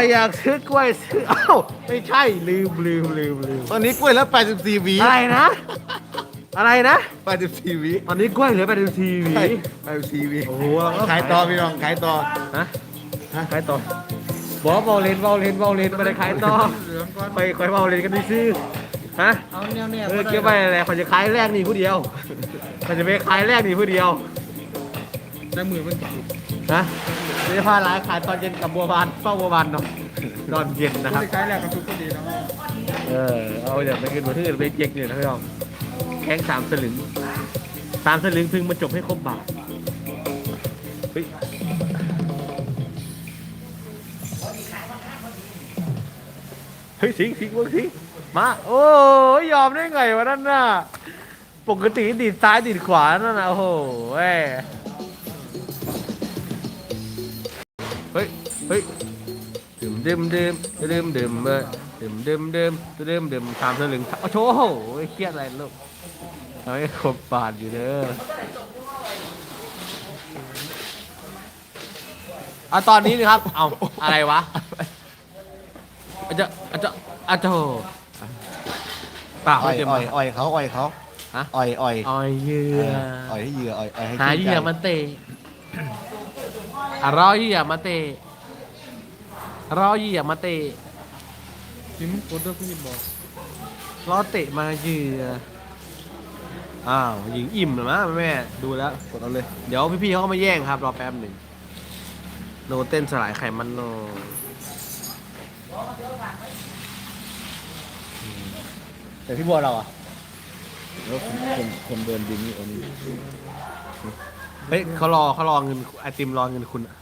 อยอยากซื้อกล้วยซื้อเอ้าไม่ใช่ลืมลืมลืมลืมตอนนี้กล้วยแล้ว 84หวีอะไรนะ อะไรนะ 84หวีตอนนี้กล้วยเหลือไปดูทีวีใช่84หวีโอ้โหเราก็ขายต่อพี่น้องขายต่อฮะขายต่อบอกว่าเบาเลนเบาเลนเบาเลนไม่ได้ขายต่อเหลืองก่อนไปคอยเบาเลนกันดิซื้อฮะเอาแนวแนวเออเกี่ยวไปอะไรเขาจะขายแรกนี่ผู้เดียวเขาจะไปขายแรกนี่ผู้เดียว ได้มือมันฮะไม่ได้พาร้านขายตอนเย็นกับบัวบานเฝ้าบัวบานเนาะตอนเย็นนะครับใช้แรกกับทุกคนดีแล้วเออเอาเดี๋ยวไปกินบนที่อื่นไปเจ๊กเนี่ยนะพี่น้องแข้งสามสลึงสามสลึงพึงมาจบให้ครบบาทเฮ้ยเฮ้ยสิงสิงมึงสิงมาโอ้ยยอมได้ไงวะนั่นน่ะปกติดีดซ้ายดีดขวานั่นน่ะโอ้โห เว้ยเฮ้ย เฮ้ยดื่มดื่มดื่มดื่มดื่มเออดื่มดื่มดื่มดื่มดื่มสามสลึงโอ้โหเครียดอะไรลูกทำให้ครบบาทอยู่เด้อเอาตอนนี้นะครับ เอาอะไรวะอาจจะอาจจะอาจจะเปล่าอ่อยเต็มอ่อยอ่อยเขาอ่อยเขาฮะอ่อยอ่อยอ่อยเหยื่ออ่อยให้เหยื่ออ่อยอ่อยให้หาเหยื่อมาเตะ อะรอเหยื่อมาเตะรอเหยื่อมาเตะจิ้มกดด้วยพี่บอกล้อเตะมาเหยื่ออ้าวหญิงอิ่มเหรอมะแม่ดูแล้วกดเอาเลยเดี๋ยวพี่ๆเขาก็มาแย่งครับรอแป๊บหนึ่งโนเต้นสลายไขมันโนแต่พี่บัวเราอะแล้วคนคนคนเดินดินนี่คนนี้ เฮ้ยเขารอเขารอเงินไอติมรอเงินคุณอะ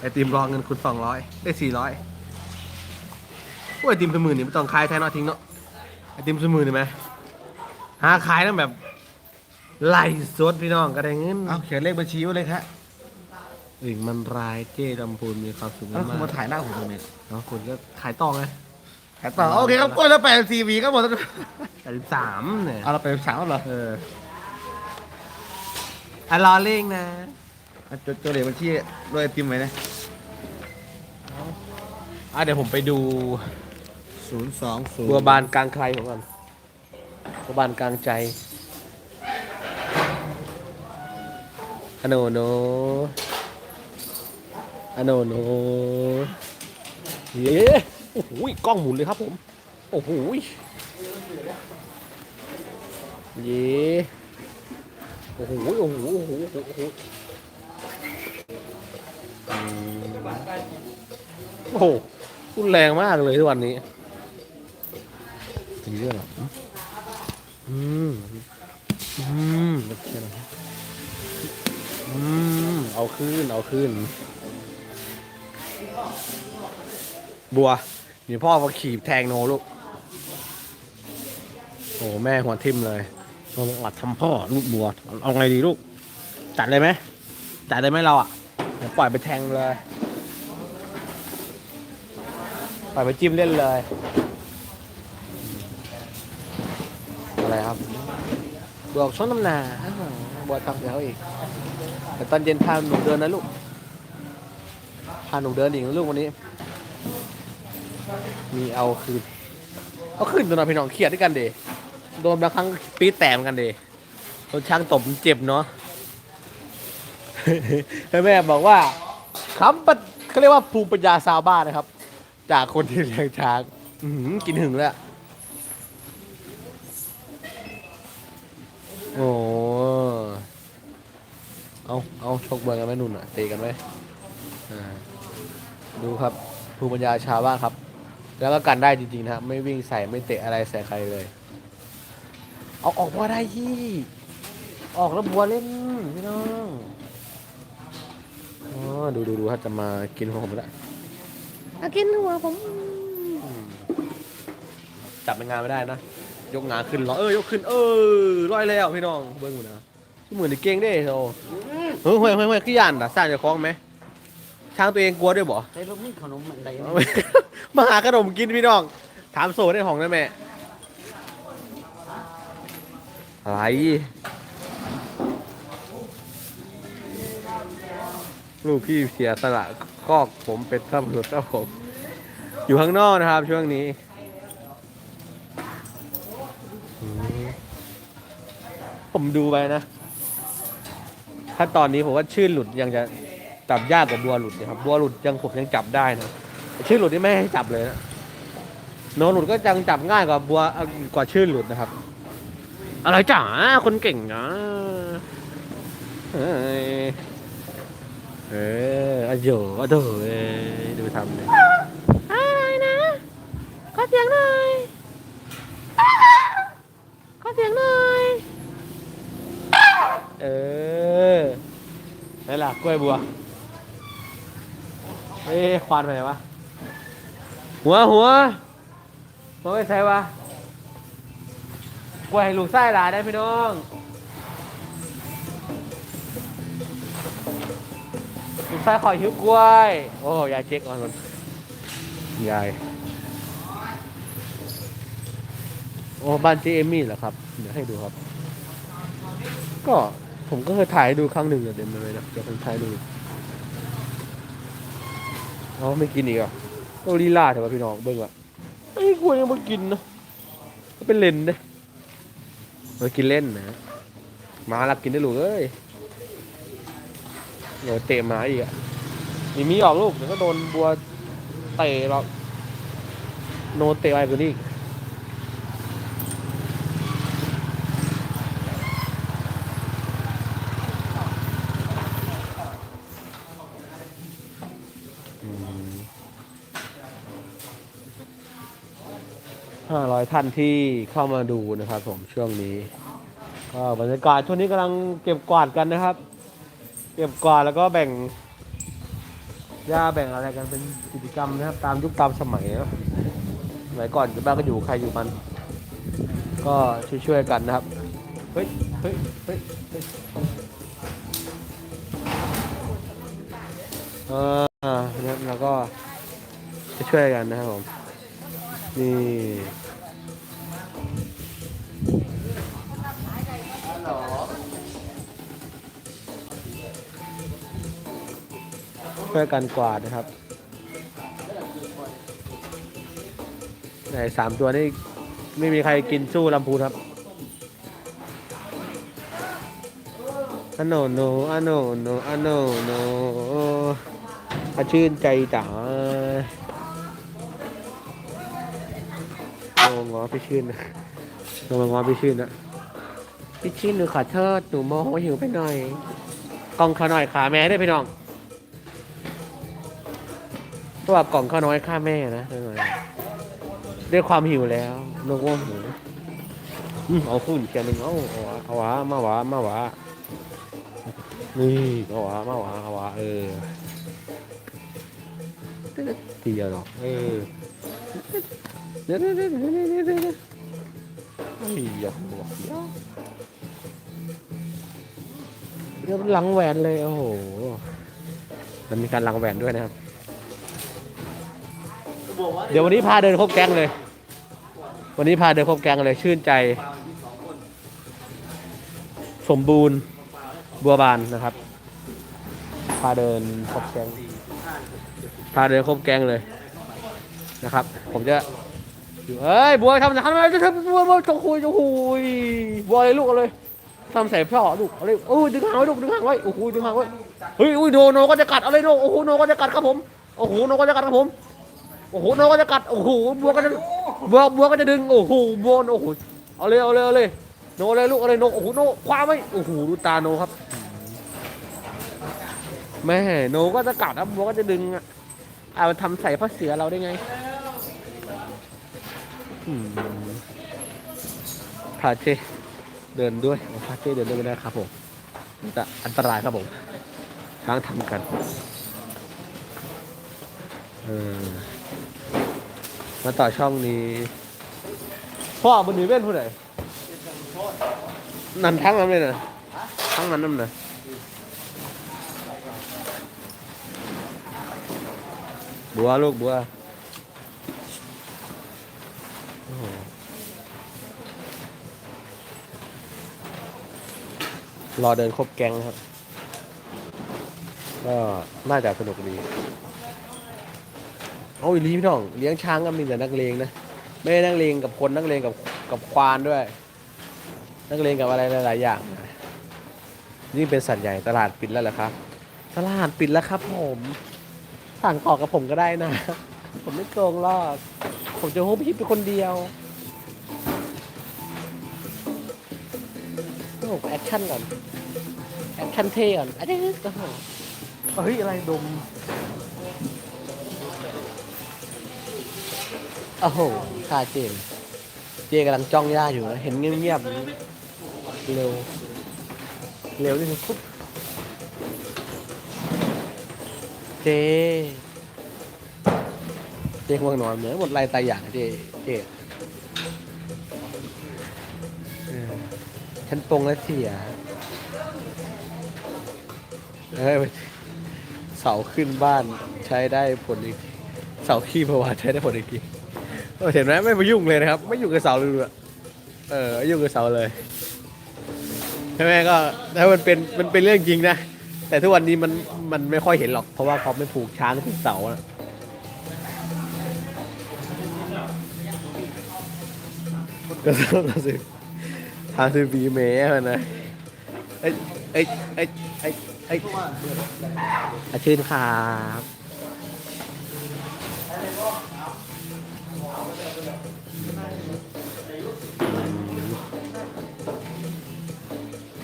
ไอติมรอเงินคุณสองร้อยได้สี่ร้อยโอ้ยไอติมสมือนี่ไม่ต้องขายแท้เนอทิ้งเนาะไอติมสมือนี่ไหมหาขายตั้งแบบไล่สดพี่น้องก็ได้เงินเอาเขียนเลขบัญชีไว้เลยครับอื่นมันรายเจ้ลำพูนมีความสุขแล้วคุณมามากถ่ายหน้าผมตรงนี้ๆเนาะคุณก็ขายต่อไงขายต่อโอเคครับกล้วยแล้ว84หวีก็หมดแล้วแต่สามเนี่ยเอาเราไปสามแล้วเหรอเออ อะรอเล่งนะอะจดจดเลขบัญชีด้วยไอติมไว้นะอะเดี๋ยวผมไปดูศูนย์สองศูนย์บัวบานกลางใครผมก่อนบัวบานกลางใจอโนโนอโนโนเย้โอ้โหกล้องหมุนเลยครับผม โอ้โหเย้ โอ้โหโอ้โหโอ้โหโอ้โหอืมโอ้โหรุนแรงมากเลยทุกวันนี้ถึงเรื่องหรออืมอืมอืมเอาขึ้นเอาขึ้น บัวนี่พ่อมาขีบแทงโนลูกโอ้แม่หัวทิ่มเลย เราอัดทำพ่อลูกบัวเอาไงดีลูกจัดเลยไหมจัดเลยไหมเราอะเดี๋ยวปล่อยไปแทงเลยปล่อยไปจิ้มเล่นเลย อะไรครับบวกช่องน้ำหนาอ้าวบัวทำแล้วอีกแต่ตอนเย็นพาหนูเดินนะลูกพาหนูเดินอีกนะลูกวันนี้ มีเอาคืน เอาคืนตัวน้องพี่น้องเครียดด้วยกันเด โดนบางครั้งปีแตมกันเดโดนช้างตบเจ็บเนาะแม่บอกว่าคำปัดเขาเรียกว่าภูมิปัญญาชาวบ้านนะครับ จากคนที่เลี้ยงช้างกินหึงแล้ว โอ้เอาเอาชกบอลกันไหมนุ่นอะเตะกันไหมอ่าดูครับภูมิปัญญาชาวบ้านครับ แล้วก็กันได้จริงๆนะครับไม่วิ่งใส่ไม่เตะอะไรใส่ใครเลย เอาออกบัวได้ที่ออกแล้วบัวเล่นพี่น้องอ๋อดูดูดูครับจะมากินของผมแล้วมากินหัวผมจับเป็นงานไม่ได้นะ ยกงาขึ้นร้อยเออยกขึ้น เออร้อยแล้วพี่น้องเบิ้งหมดนะที่เหมือนในเก่งเด้โธ่เฮ้ยเฮ้ยเฮ้ยเฮ้ยขี้ยันอะสร้างจะคล้องไหมช้างตัวเองกลัวด้วยบ่ใช้ลูกนี่ขนมอะไรเอาไปมาหาขนมกินพี่น้อง ถามโซได้ของได้แม่ อะไรลูกพี่เสียสละคอกผมเป็นพระบุรุษครับผม อยู่ข้างนอกนะครับช่วงนี้ผมดูไปนะ ถ้าตอนนี้ผมว่าชื่อหลุดยังจะจับยากกว่าบัวหลุดนะครับ บัวหลุดยังผมยังจับได้นะ ชื่อหลุดนี่ไม่ให้จับเลยนะโนหลุดก็ยังจับง่ายกว่าบัวกว่าชื่อหลุดนะครับ อะไรจ๋าคนเก่งนะเอ้ยเอออะโยอะโถเอ้ยดูทำเลยอะไรนะ ขอเสียงหน่อย ขอเสียงหน่อย เออไหนล่ะกล้วยบัว เอ้ยควานไปไหนวะ หัวหัวหัวไปใส่วะ กล้วยให้ลูกไส้หลาได้พี่น้องลูกไส้ขอหิ้วกล้วย โอ้ยายเช็คก่อนมันยายโอ้บ้านเจเอมี่เหรอครับ เดี๋ยวให้ดูครับ ก็ผมก็เคยถ่ายให้ดูครั้งหนึ่งอะเดี๋ยวมันเลยนะเดี๋ยวผมถ่ายดูเอาไม่กินอีกเหรอะโอลีลาเถอะพี่น้องเบิ่งว่ะไอ้ยกล้วยยังไม่กินเนาะก็เป็นเลนเด้ มากินเล่นนะหมาลับกินได้ลูกเอ้ยเดี๋ยวเตะหมาอีกอะมีมีออกลูกเดี๋ยวก็โดนบัวเตะหรอกโนเตะอะไรกว่านี้อีก ห้าร้อยท่านที่เข้ามาดูนะครับ ผมช่วงนี้ก็บรรยากาศช่วงนี้กำลังเก็บกวาดกันนะครับ เก็บกวาดแล้วก็แบ่งหญ้าแบ่งอะไรกันเป็นกิจกรรมนะครับ ตามยุคตามสมัยนะสมัยก่อนบ้านก็อยู่ใครอยู่มัน ก็ช่วยๆกันนะครับเฮ้ยเฮ้ยเฮ้ยเฮ้ยเออนะครับแล้วก็ช่วยกันนะครับผมนี่ ช่วยกันกวาดนะครับไหนสามตัวนี่ไม่มีใครกินสู้ลำพูนครับอันโนโนอันโนโนอันโนโนอะชื่นใจจ๋าโงงอพี่ชื่นนะ โงงอพี่ชื่นนะพี่ชื่นหนูขอโทษหนูโมโหหิวไปหน่อยกล่องข้าวหน่อยขาแม่ได้วยพี่น้องตัวกล่องข้าวน้อยค่าแม่นะด้วยความหิวแล้วนกว่าหิวอืมเอาขึ้นเชียร์หนึ่งเอาเอาวะเอาวะมาหวะมาหวะนี่เอาวะมาหวะเอาวะเออทีเดียวหรอกเออ เดี๋ยวเดี๋ยวเดี๋ยวเดี๋ยวเดี๋ยวเดี๋ยวเดี๋ยวไม่อยากบอกเดี๋ยวเดี๋ยวหลังแหวนเลยโอ้โหมันมีการหลังแหวนด้วยนะครับ เดี๋ยววันนี้พาเดินครบแก๊งเลย วันนี้พาเดินครบแก๊งเลยชื่นใจ สมบูรณ์บัวบานนะครับ พาเดินครบแก๊งพาเดินครบแก๊งเลยนะครับ ผมจะ เอ้ยบัวทำทำอะไรจะทำบัวบัวจงคุยจงคุยบัวอะไรลูกเอาเลยทำใส่พ่อลูกเอาเลยโอ้ยดึงหางไว้ลูกดึงหางไว้โอ้โหดึงหางไว้เฮ้ยอุ้ยโนโนก็จะกัดเอาเลยโนโอ้โหโนก็จะกัดครับผมโอ้โหโนก็จะกัดครับผมโอ้โหโนก็จะกัดโอ้โหบัวก็จะบัวบัวก็จะดึงโอ้โหบัวโอ้โหเอาเลยเอาเลยเอาเลยโนเลยลูกเอาเลยโนโอ้โหโนคว้าไว้โอ้โหดูตาโนครับแม่โนก็จะกัดครับบัวก็จะดึงอะเอาทำใส่พ่อเสือเราได้ไง พาเจเดินด้วยพาเจเดินด้วยไม่ได้ครับผมมันจะอันตรายครับผมช้างทำกันมาต่อช่องนี้พ่อบนหนีเว้นผู้ใดนั่นทั้งนั้นเลยนะทั้งนั้นนั่นนะบัวลูกบัว รอเดินครบแก๊งนะครับ ก็น่าจะสนุกดีเอาอีหลีพี่น้อง เลี้ยงช้างก็มีแต่นักเลงนะ ไม่ได้นักเลงกับคนนักเลงกับกับควานด้วย นักเลงกับอะไรหลาย ๆ อย่างนี่เป็นสัตว์ใหญ่ตลาดปิดแล้วเหรอครับ ตลาดปิดแล้วครับผม สั่งต่อกับผมก็ได้นะ ผมไม่โกงหรอก ผมจะโฮปฮิปเป็นคนเดียวโอ้โหแอคชั่นก่อน แอคชั่นเท่ก่อนอันนี้ก็เฮ้ย อะไรดมโอ้โหค่าเจมเจกำลังจ้องย่าอยู่นะเห็นเงียบๆ เร็ว เร็วนี่คือปุ๊บเจ เจ๊ง่วงนอนเหมือนหมดไรตายอย่างเจเจเออฉันปรงแล้วเสียเอ้ยเสาขึ้นบ้านใช้ได้ผลอีกเสาขี้ประวัติใช้ได้ผลอีกทีเห็นไหมไม่มายุ่งเลยนะครับ ไม่อยุ่กับเสาเลยเออไม่ยุ่งกับเสาเลยใช่ไหมก็ถ้ามันเป็นมันเป็นเรื่องจริงนะแต่ทุกวันนี้มันมันไม่ค่อยเห็นหรอกเพราะว่าเขาไม่ผูกช้างที่เสาอะ ก็ต้องก็สิทางคือบีเมย์อะนะเอ้ยเอ้ยเอ้ยเอ้ยเอ้ยอาชื่นครับ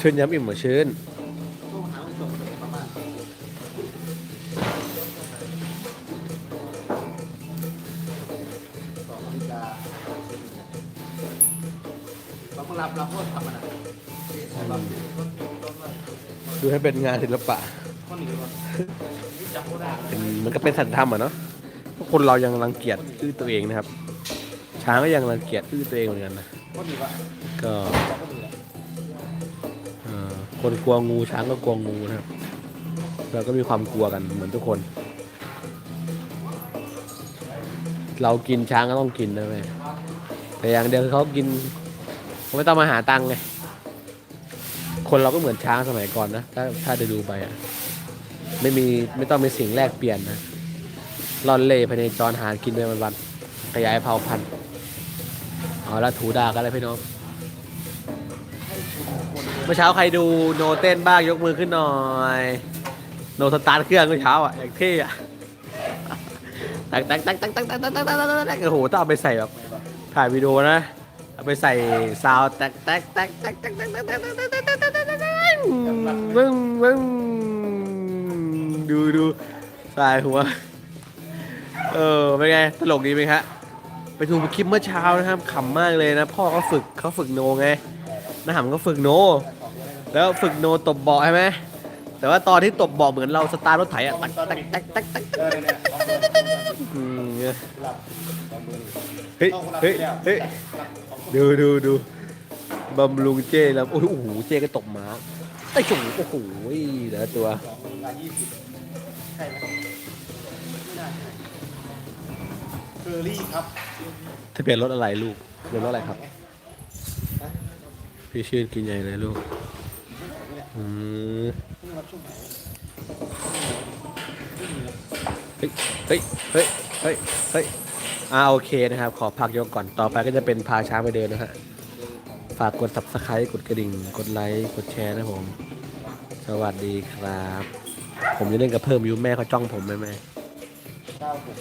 ชื่นย้ำอิ่มเหมือนชื่น เราก็รับรับพวกทำมันอะดูให้เป็นงานศิลปะคนหนึ่งคนเป็นมันก็เป็นสัจธรรมอะเนาะพวกคนเรายังรังเกียจอื้อตัวเองนะครับ ช้างก็ยังรังเกียจอื้อตัวเองเหมือนกันนะคนหนึ่งวะก็คนหนึ่งแหละเอ่อคนกลัวงูช้างก็กลัวงูนะครับ เราก็มีความกลัวกันเหมือนทุกคน เรากินช้างก็ต้องกินนะแม่แต่อย่างเดียวคือเขากิน เขาไม่ต้องมาหาตังค์ไง คนเราก็เหมือนช้างสมัยก่อนนะ ถ้าถ้าได้ดูไปอะไม่มีไม่ต้องมีสิ่งแลกเปลี่ยนนะร่อนเล่ภายในจรหากินไปวันๆขยายเผ่าพันธุ์เอาละถูดากันเลยพี่น้อง เมื่อเช้าใครดูโนเต้นบ้างยกมือขึ้นหน่อย โนสตาร์ทเครื่องเมื่อเช้าอะอย่างเท่อะตักตักตักตักตักตักตักตักตักตักตักโอ้โหต้องเอาไปใส่แบบถ่ายวิดีโอนะ เอาไปใส่ซาวแตกแตกแตกแตกแตกแตกแตกแตกแตกแตกแตกแตกแตกแตกมึงมึงดูดูสายหัว เออเป็นไงตลกดีไหมครับไปดูคลิปเมื่อเช้านะครับขำมากเลยนะ พ่อเขาฝึกเขาฝึกโนไงน้าหำก็ฝึกโน แล้วฝึกโนตบเบาะใช่ไหมแต่ว่าตอนที่ตบเบาะเหมือนเราสตาร์ทรถไถอะตักตักตักตักตักเอืมเนี่ยเฮ้ยเฮ้ยเฮ้ยดูดูดูบำรุงเจ้แล้วโอ้โหเจ้ก็ตกม้าไอ้โหโอ้โหเหลือตัวงานยี่สิบใช่ไหมไม่น่าใช่เฟอร์รี่ครับทะเบียนรถอะไรลูกทะเบียนรถอะไรครับ พี่ชื่นกินใหญ่เลยลูกอืม ฮ้ย เฮ้ย เฮ้ย เฮ้ย เฮ้ย อ่าโอเคนะครับ ขอพักยกก่อน ต่อไปก็จะเป็นพาช้างไปเดินนะฮะ ฝากกด subscribe กดกระดิ่ง กดไลค์ กดแชร์นะผม สวัสดีครับ ผมจะเล่นกับเพิ่มยูแม่เขาจ้องผมไหมแม่เก้าหก